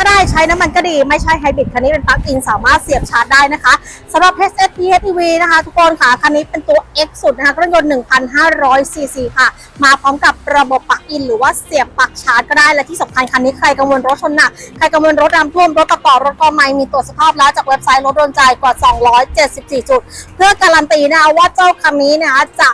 ็ได้ใช้น้ำมันก็ดี ไม่ใช่ไฮบริดคันนี้เป็นปลั๊กอินสามารถเสียบชาร์จได้นะคะสำหรับ HST HEV นะคะ ทุกคนค่ะ คันนี้เป็นตัว X สุดนะคะเครื่องยนต์ 1,500ซีซีค่ะ มาพร้อมกับระบบปลั๊กอิน หรือว่าเสียบปลั๊กชาร์จก็ได้และที่สำคัญคันนี้ใครกังวลรถชนหนัก ใครกังวลรถน้ำท่วมรถกระต่อรถกอไม้มีตรวจสภาพแล้วจากเว็บไซต์รถโดนใจกว่า 274 จุด เพื่อการันตีนะคะว่าเจ้าคันนี้นะคะจะ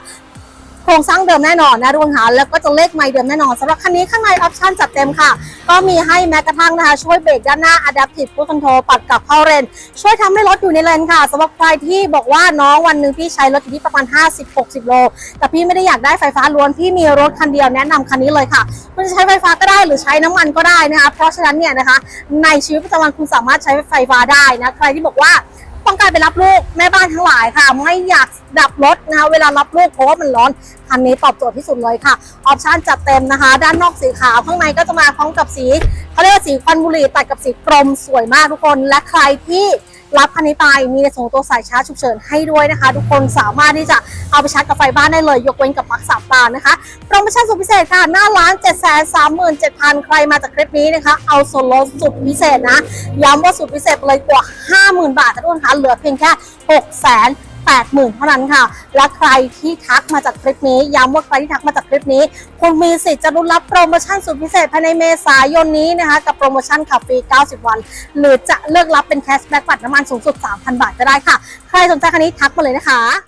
โครงสร้างเดิมแน่นอนนะทุกคนค่ะแล้วก็จะเลขไม่เดิมแน่นอนสำหรับคันนี้ข้างในออปชั่นจัดเต็มค่ะ ก็มีให้แม้กระทั่งนะคะช่วยเบรกด้านหน้า Adaptive Cruise Control ปัดกลับเข้าเลนช่วยทำให้รถอยู่ในเลนค่ะสำหรับใครที่บอกว่าน้องวันหนึ่งพี่ใช้รถอยู่ที่ประมาณ 50-60 โล แต่พี่ไม่ได้อยากได้ไฟฟ้าล้วนพี่มีรถคันเดียวแนะนำคันนี้เลยค่ะคุณจะใช้ไฟฟ้าก็ได้หรือใช้น้ำมันก็ได้นะคะเพราะฉะนั้นเนี่ยนะคะในชีวิตประจำวันคุณสามารถใช้ไฟฟ้าได้นะใครที่บอกว่า ต้องการไปรับลูกแม่บ้านทั้งหลายค่ะ ไม่อยากดับรถนะคะเวลารับลูกเพราะว่ามันร้อนคันนี้ตอบโจทย์ที่สุดเลยค่ะ ออปชันจัดเต็มนะคะ ด้านนอกสีขาวข้างในก็จะมาพร้อมกับสีเขาเรียกว่าสีควันบุหรี่ตัดกับสีกรมสวยมากทุกคนและใครที่ รับอันนี้ไปมีในส่วนของตัวสายชาร์จฉุกเฉินให้ด้วยนะคะ ทุกคนสามารถที่จะเอาไปชาร์จกับไฟบ้านได้เลย ยกเว้นกับปลั๊กสามตานะคะโปรโมชั่นสุดพิเศษค่ะ หน้าร้าน 7 3 7 0 0 0 ใครมาจากคลิปนี้นะคะ เอาส่วนลดสุดพิเศษนะย้ำว่าสุดพิเศษเลยกว่า 50,000 บาทค่ะทุกคนคะเหลือเพียงแค่ 6 0 0 0 0 0 เท่านั้นค่ะ และใครที่ทักมาจากคลิปนี้ ย้ำว่าใครที่ทักมาจากคลิปนี้ คุณมีสิทธิ์จะรุ้นรับโปรโมชั่นสุดพิเศษภายในเมษายนนี้นะคะ กับโปรโมชั่นขับฟรี 90 วัน หรือจะเลือกรับเป็นแคชแบ็กบัตรน้ำมันสูงสุด 3,000 บาทก็ได้ค่ะ ใครสนใจคันนี้ทักมาเลยนะคะ